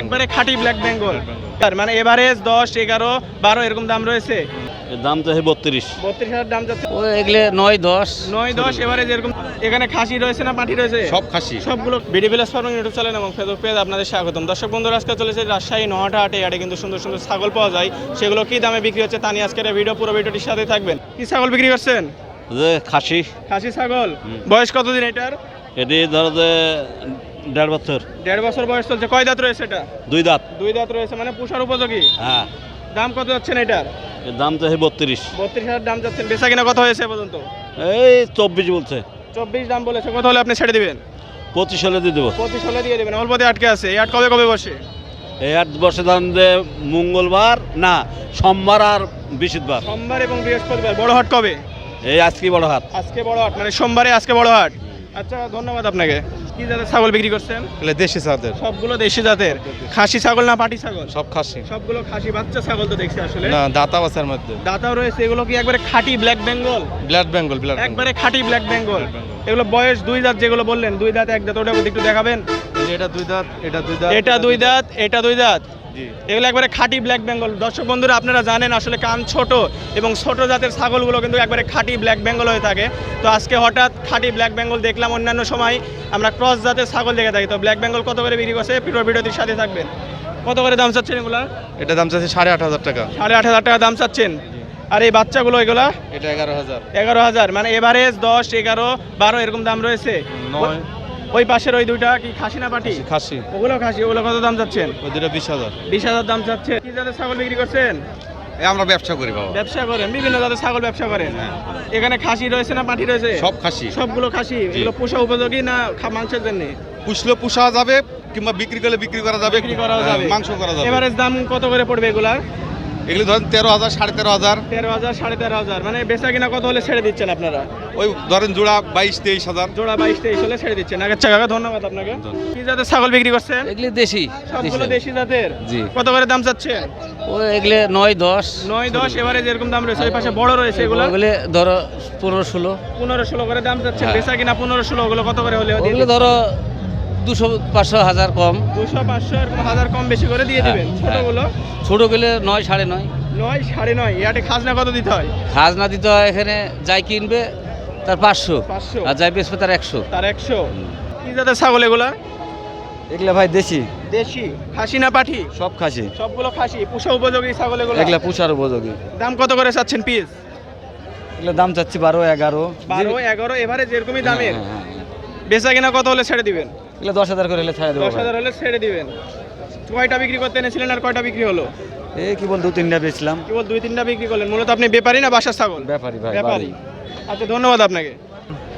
একবারে খাঁটি ব্ল্যাক বেঙ্গল মানে এভারেজ দশ এগারো বারো এরকম দাম রয়েছে? এর দাম তো বত্রিশ। বত্রিশ হাজার দাম যাচ্ছে। ও এগুলো নয় দশ। নয় দশ এভারেজ এরকম। এখানে খাসি রয়েছে না পাটি রয়েছে? সব খাসি। সবগুলো BD Bilas farming YouTube channel এবং ফেসবুক পেজ আপনাদের স্বাগতম। দর্শক বন্ধুরা আজকে চলেছে রাজশাহী নহাটা হাটে হাটে কিন্তু সুন্দর সুন্দর ছাগল পাওয়া যায়। সেগুলো কি দামে বিক্রি হচ্ছে তা নিয়ে আজকের ভিডিও পুরো ভিডিওটির সাথে থাকবেন। কি ছাগল বিক্রি করছেন? যে খাসি। খাসি ছাগল। বয়স কতদিন এটার? এটি ধরো যে দেড় বছর। দেড় বছর বয়স চলছে। কয় দাঁত রয়েছে এটা? দুই দাঁত। দুই দাঁত রয়েছে। মানে পুষার উপযোগী? হ্যাঁ। দাম কত যাচ্ছেন এটার? দাম তো বত্রিশ। বত্রিশ হাজার দাম যাচ্ছেন বেচা কিনা কত হয়েছে পর্যন্ত? এই চব্বিশ বলছে। চব্বিশ দাম বলেছে। কত হলে আপনি ছেড়ে দিবেন? পঁচিশ হলে দিয়ে দেবো। পঁচিশ হলে দিয়ে দেবেন। অল্প দিয়ে আটকে আছে। এই আট কবে কবে বসে? এই আট দাম যে মঙ্গলবার না সোমবার আর বৃহস্পতিবার। সোমবার এবং বৃহস্পতিবার। বড় হাট কবে? এই আজকে বড় হাট। আজকে বড় হাট। মানে সোমবারে আজকে বড় হাট। আচ্ছা ধন্যবাদ আপনাকে। কি জাতের ছাগল বিক্রি করছেন? এগুলো দেশি জাতের। সবগুলো দেশি জাতের। খাসি ছাগল না পাটি ছাগল? সব খাসি। সবগুলো খাসি বাচ্চা ছাগল তো দেখছি আসলে। না দাঁতা বাসার মধ্যে। দাঁতাও রয়েছে এগুলো কি একবারে খাঁটি black Bengal blood Bengal blood একবারে খাঁটি ব্ল্যাক বেঙ্গল এগুলো বয়স দুই দাঁত যেগুলো বললেন দুই দাঁত এক দাঁত ওটা একটু দেখাবেন? এটা দুই দাঁত এটা দুই দাঁত এটা দুই দাঁত এটা দুই দাঁত। এগুলো একবারে খাঁটি ব্ল্যাক বেঙ্গল দর্শক বন্ধুরা আপনারা জানেন আসলে কান ছোট এবং ছোট জাতের ছাগলগুলো কিন্তু একবারে খাঁটি ব্ল্যাক বেঙ্গল হয়ে থাকে। তো আজকে হঠাৎ খাঁটি ব্ল্যাক বেঙ্গল দেখলাম অন্যান্য সময়। আমরা ক্রস জাতের ছাগল দেখে থাকি। তো ব্ল্যাক বেঙ্গল কত করে বিক্রি করছে? পিটোর ভিডিওটির সাথে থাকবেন। কত করে দাম চাচ্ছেন এগুলা? এটা দাম চাচ্ছে সাড়ে আট হাজার টাকা। সাড়ে আট হাজার টাকা দাম চাচ্ছেন। আর এই বাচ্চাগুলো এগুলা? এটা এগারো হাজার। এগারো হাজার। মানে এভারেজ দশ এগারো বারো এরকম দাম রয়েছে? নয় ওই পাশের ওই দুইটা কি খাসি না পাটি খাসি ওগুলো খাসি ওগুলো কত দাম চাচ্ছেন ওই দুটো বিশ হাজার। বিশ হাজার দাম যাচ্ছে। কি জাতের ছাগল বিক্রি করছেন? আমরা ব্যবসা করি বাবা। ব্যবসা করেন বিভিন্ন জাতের ছাগল ব্যবসা করেন। এখানে খাসি রয়েছে না পাটি রয়েছে? সব খাসি। সবগুলো খাসি। এগুলো পোষা উপযোগী না মাংসের জন্য? পুষলে পুষা যাবে কিংবা বিক্রি করলে বিক্রি করা যাবে হ্যাঁ, যাবে। মাংস করা যাবে। এভারেজ দাম কত করে পড়বে এগুলার? এগুলি ধরেন তেরো হাজার সাড়ে তেরো হাজার। তেরো হাজার সাড়ে তেরো হাজার। মানে বেচা কিনা কত হলে ছেড়ে দিচ্ছেন আপনারা? ওই ধরেন জোড়া বাইশ তেইশ হাজার। জোড়া বাইশ তেইশ হলে ছেড়ে দিচ্ছেন। আচ্ছা কাকা ধন্যবাদ আপনাকে। কি জাতের ছাগল বিক্রি করছেন? এগুলি দেশি সবগুলো দেশি। জাতের? জি। কত করে দাম চাচ্ছেন? ও এগুলো নয় দশ। নয় দশ এবারে যেরকম দাম রয়েছে ওই পাশে বড় রয়েছে এগুলো? ওগুলো ধরো পনেরো ষোলো। পনেরো ষোলো করে দাম চাচ্ছে হ্যাঁ। বেচা কিনা পনেরো ষোলো ওগুলো কত করে হলে ওগুলো ধরো দুশো পাঁচশো হাজার কম। দুশো পাঁচশো এরকম হাজার কম বেশি করে দিয়ে হ্যাঁ, দিবেন হ্যাঁ। ছোটগুলো ছোটোগুলো নয় সাড়ে নয়। নয় সাড়ে নয় ইয়াটে খাজনা কত দিতে হয়? খাজনা দিতে হয় এখানে যাই কিনবে তার পাঁচশো। পাঁচশো। আর যাই বেচবে তার একশো। তার একশো। কি জাতের ছাগল এগুলা? এগুলা ভাই দেশি। দেশি। খাসি না পাঠি? সব খাসি। সবগুলো খাসি। পুষা উপযোগী ছাগল এগুলো? এগুলা পুষার উপযোগী। দাম কত করে চাচ্ছেন পিস এগুলা দাম চাচ্ছি বারো এগারো। বারো এগারো এবারে যেরকমই দামের। হ্যাঁ, হ্যাঁ। বেচা কিনা কত হলে ছেড়ে দিবেন? এগুলা দশ হাজার করে হলে ছাড়ে দেবো দশ হাজার হলে ছেড়ে দিবেন। কয়টা বিক্রি করতে এনেছিলেন আর কয়টা বিক্রি হলো? এই কি বল দু তিনটা বেচলাম। কেবল দুই তিনটা বিক্রি করলেন। মূলত আপনি ব্যাপারী না বাসার ছাগল? ব্যাপারী ভাই ব্যাপারী। আচ্ছা ধন্যবাদ আপনাকে।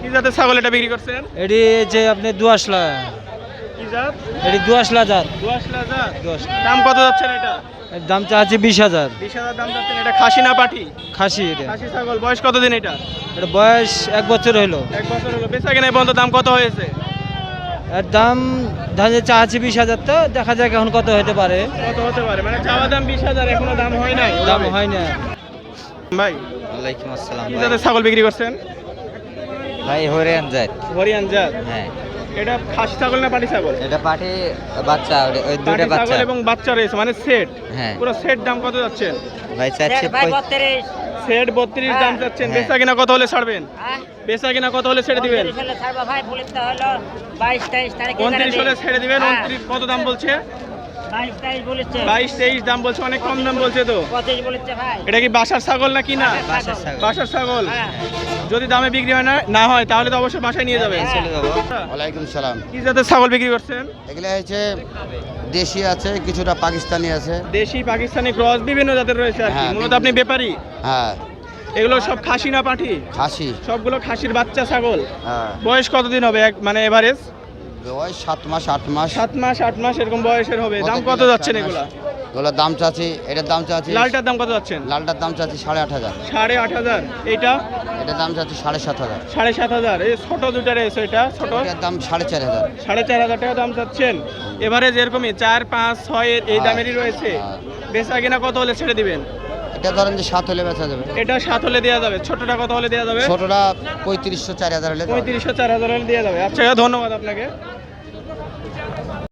কি জাতের ছাগল এটা বিক্রি করছেন? এটি যে আপনি দুয়াশলা। কি জাত? এটি দুয়াশলা জাত। দোয়াশলা জাত। দোয়াশলা। দাম কত যাচ্ছেন এটা? দাম চাচ্ছি বিশ হাজার। বিশ হাজার দাম এটা খাসি না পাঠি খাসি এটা। খাসি ছাগল। বয়স কতদিন এটা? এটা বয়স এক বছর হইল এক বছর হলো। বেচা কিনা পর্যন্ত দাম কত হয়েছে? এর দাম ধান চাচ্ছি বিশ হাজার তো দেখা যাক এখন কত হতে পারে। কত হতে পারে? মানে চাওয়া দাম বিশ হাজার এখনও দাম হয় নাই। দাম হয় না। ভাই ওয়ালাইকুম আসসালাম কি জাতের ছাগল বিক্রি করছেন? ভাই হরিয়ান যায় হরিয়ান জাত? হ্যাঁ। এটা খাসি ছাগল না পাটি ছাগল? এটা পাঠি বাচ্চা ওই পাটি ছাগল এবং বাচ্চা রয়েছে মানে সেট হ্যাঁ। পুরো সেট দাম কত যাচ্ছেন ভাই চাচ্ছি সেট বত্রিশ দাম যাচ্ছেন হ্যাঁ। বেচা কিনা কত হলে ছাড়বেন? বেচা কিনা কত হলে ছেড়ে দিবেন? উনত্রিশ হলে ছেড়ে দিবেন। হ্যাঁ। কত দাম বলছে? বাইশ তেইশ দাম বলছে অনেক কম দাম বলছে তো। এটা কি বাসার ছাগল না কি না? বাসার ছাগল। বাসার ছাগল। হ্যাঁ। যদি দামে বিক্রি হয় না না হয় তাহলে তো অবশ্যই বাসায় নিয়ে যাব। ওয়ালাইকুম সালাম। কি জাতের ছাগল বিক্রি করছেন? এগুলো হচ্ছে দেশি আছে কিছুটা পাকিস্তানি আছে। দেশি পাকিস্তানি ক্রস বিভিন্ন জাতের রয়েছে আর কি। হ্যাঁ, মূলত আপনি ব্যাপারী হ্যাঁ। এগুলো সব খাসি না পাঠি? খাসি। সবগুলো খাসির বাচ্চা ছাগল। হ্যাঁ। বয়স কতদিন হবে এক মানে এভারেজ ওই সাত মাস আট মাস? সাত মাস আট মাস এরকম বয়সের হবে। দাম কত যাচ্ছেন। এগুলা? এগুলোর দাম চাচ্ছি এটার দাম চাচ্ছি লালটার দাম কত যাচ্ছেন? লালটার দাম চাচ্ছি সাড়ে আট হাজার। সাড়ে আট হাজার। এইটা? এটার দাম চাচ্ছি সাড়ে সাত হাজার। সাড়ে সাত হাজার। এই ছোট দুটা রয়েছে এটা ছোট। এটার দাম সাড়ে চার হাজার। সাড়ে চার হাজার টাকা দাম চাচ্ছেন। এবারে যেরকমই চার পাঁচ ছয় এই হ্যাঁ, দামেরই রয়েছে। হ্যাঁ। বেচা কিনা কত হলে ছেড়ে দিবেন? এটা ধরেন যে সাত হলে বেচা যাবে। এটা সাত হলে দেওয়া যাবে। ছোটটা কত হলে দেওয়া যাবে? ছোটটা পঁয়ত্রিশশো চার হাজার হলে। পঁয়ত্রিশশো চার হাজার হলে দেওয়া যাবে। আচ্ছা ধন্যবাদ আপনাকে।